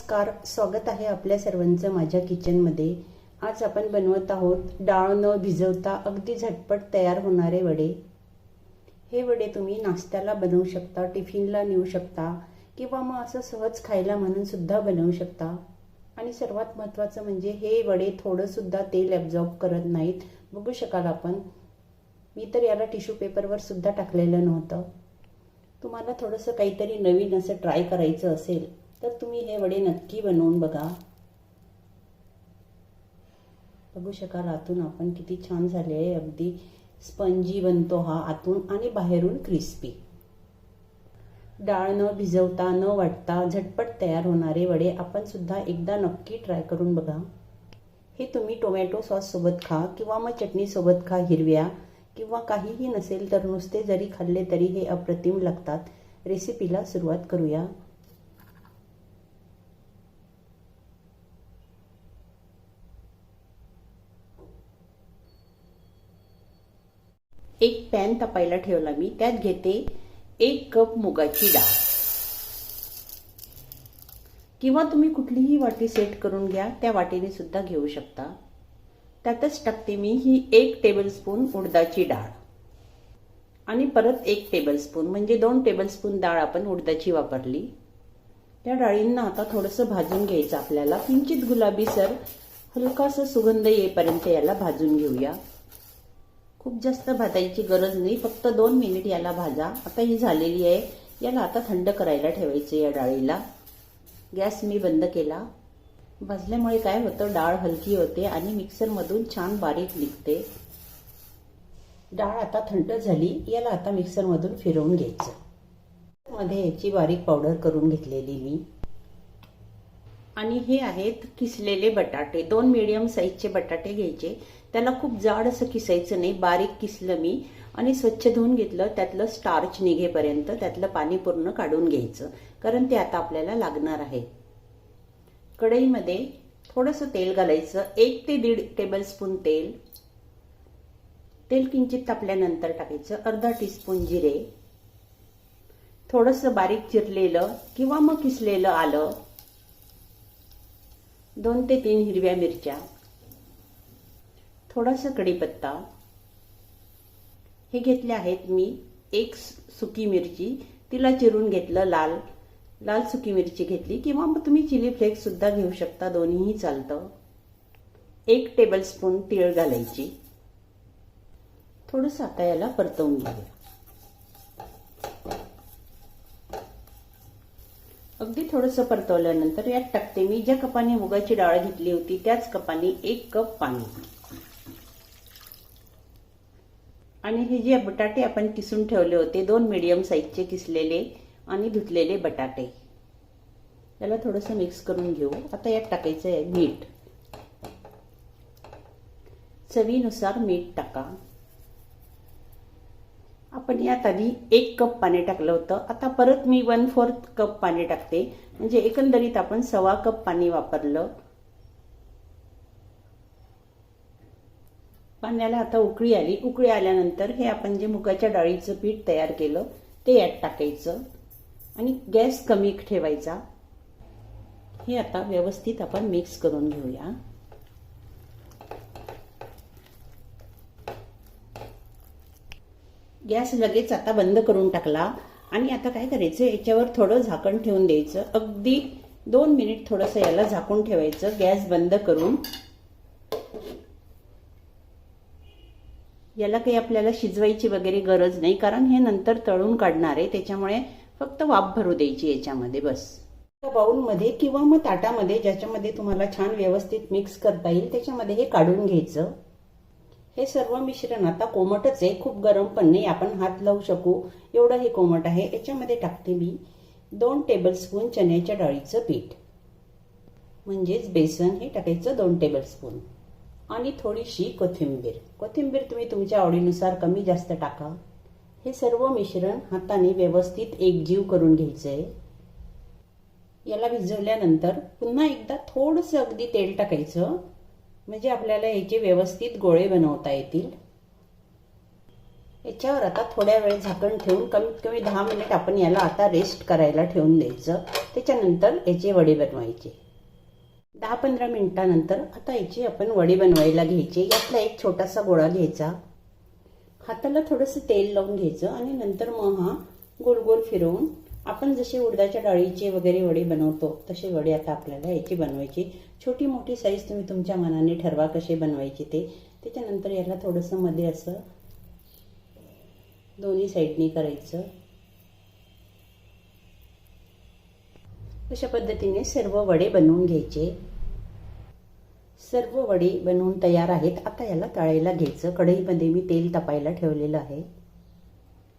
नमस्कार स्वागत आहे आपल्या सर्वांचं माझ्या किचनमध्ये. आज आपण बनवत आहोत डाळ न भिजवता अगदी झटपट तयार होणारे वडे. हे वडे तुम्ही नाश्त्याला बनवू शकता टिफिनला नेऊ शकता किंवा मग असं सहज खायला म्हणून सुद्धा बनवू शकता. आणि सर्वात महत्त्वाचं म्हणजे हे वडे थोडंसुद्धा तेल ॲब्झॉर्ब करत नाहीत. बघू शकाल आपण. मी तर याला टिश्यू पेपरवर सुद्धा टाकलेलं नव्हतं. तुम्हाला थोडंसं काहीतरी नवीन असं ट्राय करायचं असेल तर तुम्ही हे वडे नक्की बनवून बघा. बघू शकाल आतून आपण किती छान झाले आहे. अगदी स्पंजी बनतो हा आतून आणि बाहेरून क्रिस्पी डाळ न भिजवता न वाटता झटपट तयार होणारे वडे आपण सुद्धा एकदा नक्की ट्राय करून बघा. हे तुम्ही टोमॅटो सॉस सोबत खा किंवा मग चटणीसोबत खा हिरव्या किंवा काहीही नसेल तर नुसते जरी खाल्ले तरी हे अप्रतिम लागतात. रेसिपीला सुरुवात करूया. एक पॅन तापायला ठेवला मी. त्यात घेते एक कप मुगाची डाळ. किंवा तुम्ही कुठलीही वाटी सेट करून घ्या त्या वाटीने सुद्धा घेऊ शकता. त्यातच टाकते मी ही एक टेबलस्पून उडदाची डाळ. आणि परत एक टेबलस्पून म्हणजे दोन टेबलस्पून डाळ आपण उडदाची वापरली. त्या डाळींना आता थोडंसं भाजून घ्यायचं आपल्याला. किंचित गुलाबी सर हलकासा सुगंध येईपर्यंत याला भाजून घेऊया. खूप जास्त भाजायची गरज नाही. फक्त दोन मिनिट याला भाजा. आता ही झालेली आहे. याला आता थंड करायला ठेवायचं या डाळीला. गॅस मी बंद केला. भाजल्यामुळे काय होतं? डाळ हलकी होते आणि मिक्सरमधून छान बारीक निघते. डाळ आता थंड झाली. याला आता मिक्सरमधून फिरवून घ्यायचं. मध्ये याची बारीक पावडर करून घेतलेली मी. आणि हे आहेत किसलेले बटाटे. दोन मिडियम साईजचे बटाटे घ्यायचे. त्याला खूप जाड असं किसायचं नाही बारीक किसलं मी आणि स्वच्छ धुवून घेतलं त्यातलं स्टार्च निघेपर्यंत त्यातलं पाणी पूर्ण काढून घ्यायचं कारण ते आता आपल्याला लागणार आहे. कढईमध्ये थोडंसं तेल घालायचं एक ते दीड टेबलस्पून तेल. तेल किंचित तापल्यानंतर टाकायचं अर्धा टीस्पून जिरे. थोडंसं बारीक चिरलेलं किंवा मग किसलेलं आलं. दोन ते तीन हिरव्या मिरच्या. थोडासा कढीपत्ता हे घेतले आहेत मी एक सुकी मिरची. तिला चिरून घेतलं लाल लाल सुकी मिरची घेतली किंवा मग तुम्ही चिली फ्लेक्ससुद्धा घेऊ शकता दोन्हीही चालतं. एक टेबलस्पून तीळ घालायची. थोडंसं आता याला परतवून घेऊया. अगदी थोडंसं परतवल्यानंतर यात टाकते मी. ज्या कपाने मुगाची डाळ घेतली होती त्याच कपाने एक कप पाणी. आणि हे जे बटाटे आपण किसून ठेवले होते दोन मीडियम साईजचे किसलेले आणि धुतलेले बटाटे. याला थोडंसं मिक्स करून घेऊ. आता यात टाकायचं आहे मीठ. चवीनुसार मीठ टाका. आपण यात आधी एक कप पाणी टाकलं होतं. आता परत मी वन फोर्थ कप पाणी टाकते. म्हणजे एकंदरीत आपण सव्वा कप पाणी वापरलं. पाण्याला आता उकळी आली. उकळी आल्यानंतर हे आपण जे मुगाच्या डाळीचं पीठ तयार केलं ते यात टाकायचं आणि गॅस कमी ठेवायचा. हे आता व्यवस्थित आपण मिक्स करून घेऊया. गॅस लगेच आता बंद करून टाकला आणि आता काय करायचं याच्यावर थोडं झाकण ठेवून द्यायचं. अगदी दोन मिनिट थोडंसं याला झाकून ठेवायचं. गॅस बंद करून याला काही आपल्याला शिजवायची वगैरे गरज नाही कारण हे नंतर तळून काढणार आहे त्याच्यामुळे फक्त वाफ भरू द्यायची याच्यामध्ये बस. बाऊलमध्ये किंवा मग ताटामध्ये ज्याच्यामध्ये तुम्हाला छान व्यवस्थित मिक्स करता येईल त्याच्यामध्ये हे काढून घ्यायचं. हे सर्व मिश्रण आता कोमटच आहे खूप गरम पण नाही आपण हात लावू शकू. एवढं हे कोमट आहे याच्यामध्ये टाकते मी दोन टेबलस्पून चण्याच्या डाळीचं पीठ. म्हणजेच बेसन हे टाकायचं दोन टेबलस्पून आणि थोडीशी कोथिंबीर. कोथिंबीर तुम्ही तुमच्या आवडीनुसार कमी जास्त टाका. हे सर्व मिश्रण हाताने व्यवस्थित एकजीव करून घ्यायचं. आहे याला भिजवल्यानंतर पुन्हा एकदा थोडंसं अगदी तेल टाकायचं. म्हणजे आपल्याला याचे व्यवस्थित गोळे बनवता येतील. याच्यावर आता थोड्या वेळ झाकण ठेवून कमीत कमी दहा मिनिट आपण याला आता रेस्ट करायला ठेवून द्यायचं. त्याच्यानंतर याचे वडे बनवायचे. दहा पंधरा मिनिटानंतर आता याची आपण वडी बनवायला घ्यायची. यातला एक छोटासा गोळा घ्यायचा. हाताला थोडंसं तेल लावून घ्यायचं आणि नंतर मग हा गोल गोल फिरवून आपण जसे उडदाच्या डाळीचे वगैरे वडे बनवतो तसे वडे आता आपल्याला याची बनवायची. छोटी मोठी साईज तुम्ही तुमच्या मनाने ठरवा कसे बनवायचे ते. त्याच्यानंतर याला थोडंसं मध्ये असं दोन्ही साईडनी करायचं. अशा पद्धतीने सर्व वडे बनवून घ्यायचे. सर्व वडे बनवून तयार आहेत. आता याला तळायला घ्यायचं. कढईमध्ये मी तेल तापायला ठेवलेलं आहे.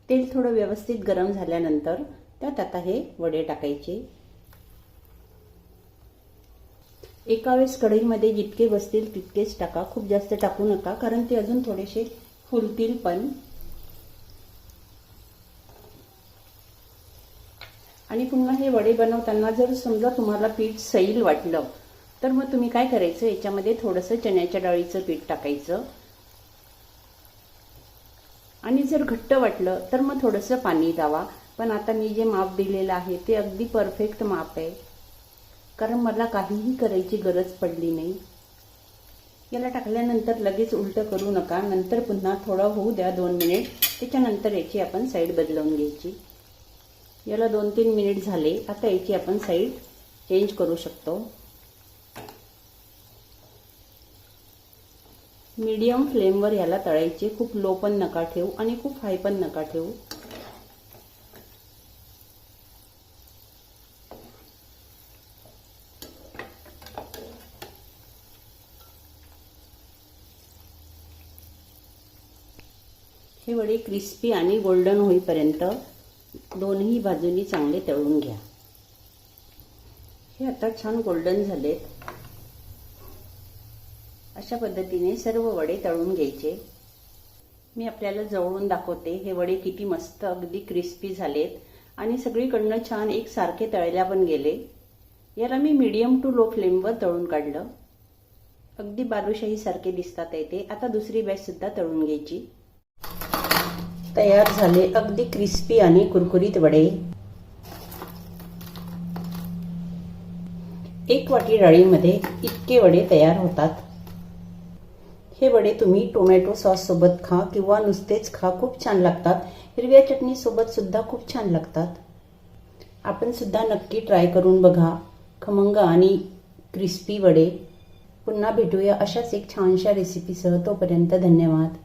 तेल थोडं व्यवस्थित गरम झाल्यानंतर त्यात आता हे वडे टाकायचे. एका वेळेस कढईमध्ये जितके बसतील तितकेच टाका. खूप जास्त टाकू नका कारण ते अजून थोडेसे फुलतील पण. आणि पुन्हा हे वडे बनवताना जर समजा तुम्हाला पीठ सैल वाटलं तर मग तुम्ही काय करायचं? याच्यामध्ये थोडंसं चण्याच्या डाळीचं पीठ टाकायचं. आणि जर घट्ट वाटलं तर मग थोडंसं पाणी द्यावा. पण आता मी जे माप दिलेलं आहे ते अगदी परफेक्ट माप आहे. कारण मला काहीही करायची गरज पडली नाही. याला टाकल्यानंतर लगेच उलटं करू नका. नंतर पुन्हा थोडं होऊ द्या दोन मिनिट. त्याच्यानंतर याची आपण साईड बदलवून घ्यायची. याला दोन तीन मिनिट झाले. आता याची आपण साईड चेंज करू शकतो. मीडियम फ्लेमवर याला तळायचे. खूप लो पण नका ठेवू आणि खूप हाय पण नका ठेवू. हे वडे क्रिस्पी आणि गोल्डन होईपर्यंत दोन्ही बाजूनी चांगले तळून घ्या. हे आता छान गोल्डन झालेत. अशा पद्धतीने सर्व वडे तळून घ्यायचे. मी आपल्याला जवळून दाखवते हे वडे किती मस्त अगदी क्रिस्पी झालेत. आणि सगळीकडनं छान एक सारखे तळल्या पण गेले. याला मी मीडियम टू लो फ्लेमवर तळून काढलं. अगदी बालुशाही सारखे दिसतात येते आता दुसरी बॅच सुद्धा तळून घ्यायची. तयार झाले अगदी क्रिस्पी आणि कुरकुरीत वडे. एक वाटी डाळीमध्ये इतके वडे तयार होतात. हे वडे तुम्ही टोमॅटो सॉस सोबत खा किंवा नुसतेच खा खूप छान लागतात. हिरव्या चटणी सोबत सुद्धा खूप छान लागतात. आपण सुद्धा नक्की ट्राय करून बघा. खमंग आणि क्रिस्पी वडे. पुन्हा भेटूया अशाच एक छानशा रेसिपीसह तोपर्यंत धन्यवाद.